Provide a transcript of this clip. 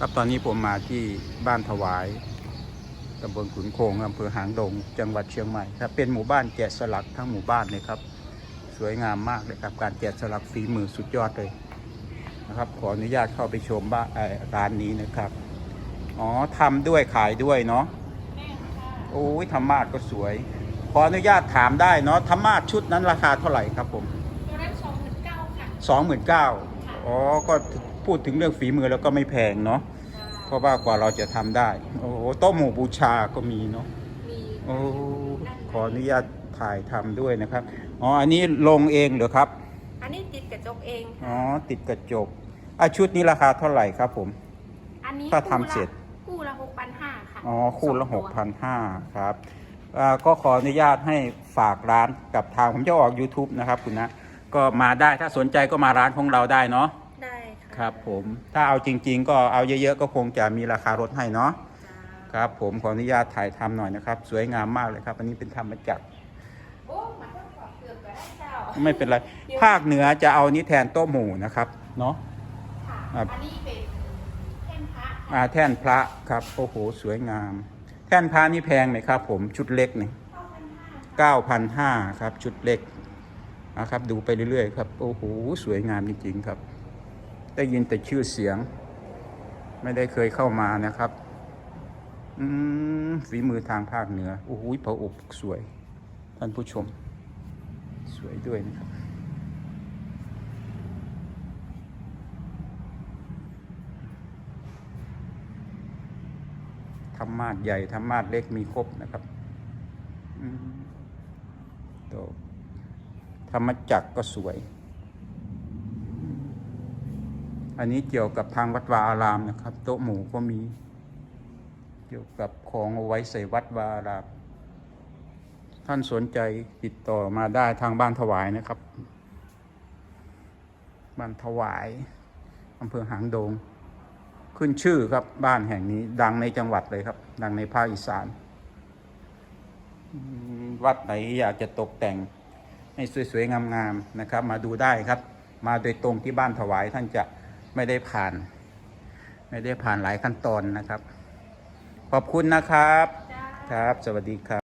ครับตอนนี้ผมมาที่บ้านถวายตำบลขุนโคงอำเภอหางดง จังหวัดเชียงใหม่ครับเป็นหมู่บ้านแกะสลักทั้งหมู่บ้านเลยครับ สวยงามมากเลยครับ การแกะสลักฝีมือสุดยอดเลยนะครับ ขออนุญาตเข้าไปชมบ้านเอ่อร้านนี้นะครับ อ๋อทำด้วยขายด้วยเนาะโอ้ยธรรมาสก็สวย ขออนุญาตถามได้เนาะธรรมาสชุดนั้นราคาเท่าไหร่ครับผมตัวนั้นสองหมื่นเก้าค่ะสองหมื่นเก้า อ๋อ ก็พูดถึงเรื่องฝีมือแล้วก็ไม่แพงเนาะเพราะว่ากว่าเราจะทำได้ โอ้โหโต๊ะหมู่บูชาก็มีเนาะมีโอ้ขออนุญาตถ่ายทำด้วยนะครับ อ๋อ อันนี้ลงเองเหรอครับ อันนี้ติดกระจกเอง อ๋อ ติดกระจกอะชุดนี้ราคาเท่าไหร่ครับผม อันนี้ถ้าทำเสร็จ คู่ละหกพันห้าค่ะ อ๋อ คู่ละสหองกตัวพันห้าครับอ่าก็ขออนุญาตให้ฝากร้านกับทางผมจะออก YouTube นะครับคุณนะ ก็มาได้ถ้าสนใจก็มาร้านของเราได้เนาะได้ค่ะครับผมถ้าเอาจริง ๆ ก็เอาเยอะๆก็คงจะมีราคาลดให้เนาะจ้าครับผมขออนุญาตถ่ายทำหน่อยนะครับ สวยงามมากเลยครับ อันนี้เป็นธรรมจักรโอ้มาต้องขอบเกือบก็ได้เจ้าไม่เป็นไร ภาคเหนือจะเอานี้แทนโต๊ะหมู่นะครับเนาะค่ะครับอันนี้เป็นแท่นพระอาแท่นพระครับโอ้โหสวยงาม แท่นพระนี่แพงไหมครับ ผมชุดเล็กนี่เก้าพันห้าเก้าพันห้าครับชุดเล็ก นะครับดูไปเรื่อยๆครับโอ้โหสวยงามจริงๆครับ ได้ยินแต่ชื่อเสียง ไม่ได้เคยเข้ามานะครับอืมฝีมือทางภาคเหนือโอ้โหพระอบสวย ท่านผู้ชม สวยด้วยนะครับธรรมาสใหญ่ธรรมาสเล็กมีครบนะครับ อืมโต ธรรมจักรก็สวย อันนี้เกี่ยวกับทางวัดวาอารามนะครับ โต๊ะหมู่ก็มี เกี่ยวกับของเอาไว้ใส่วัดวาอาราม ท่านสนใจติดต่อมาได้ทางบ้านถวายนะครับ บ้านถวายอำเภอหางดง ขึ้นชื่อครับบ้านแห่งนี้ดังในจังหวัดเลยครับ ดังในภาคอีสาน วัดไหนอยากจะตกแต่ง ให้สวยๆงามๆนะครับ มาดูได้ครับ มาโดยตรงที่บ้านถวายท่านจะไม่ได้ผ่าน ไม่ได้ผ่านหลายขั้นตอนนะครับ ขอบคุณนะครับ ครับ สวัสดีครับ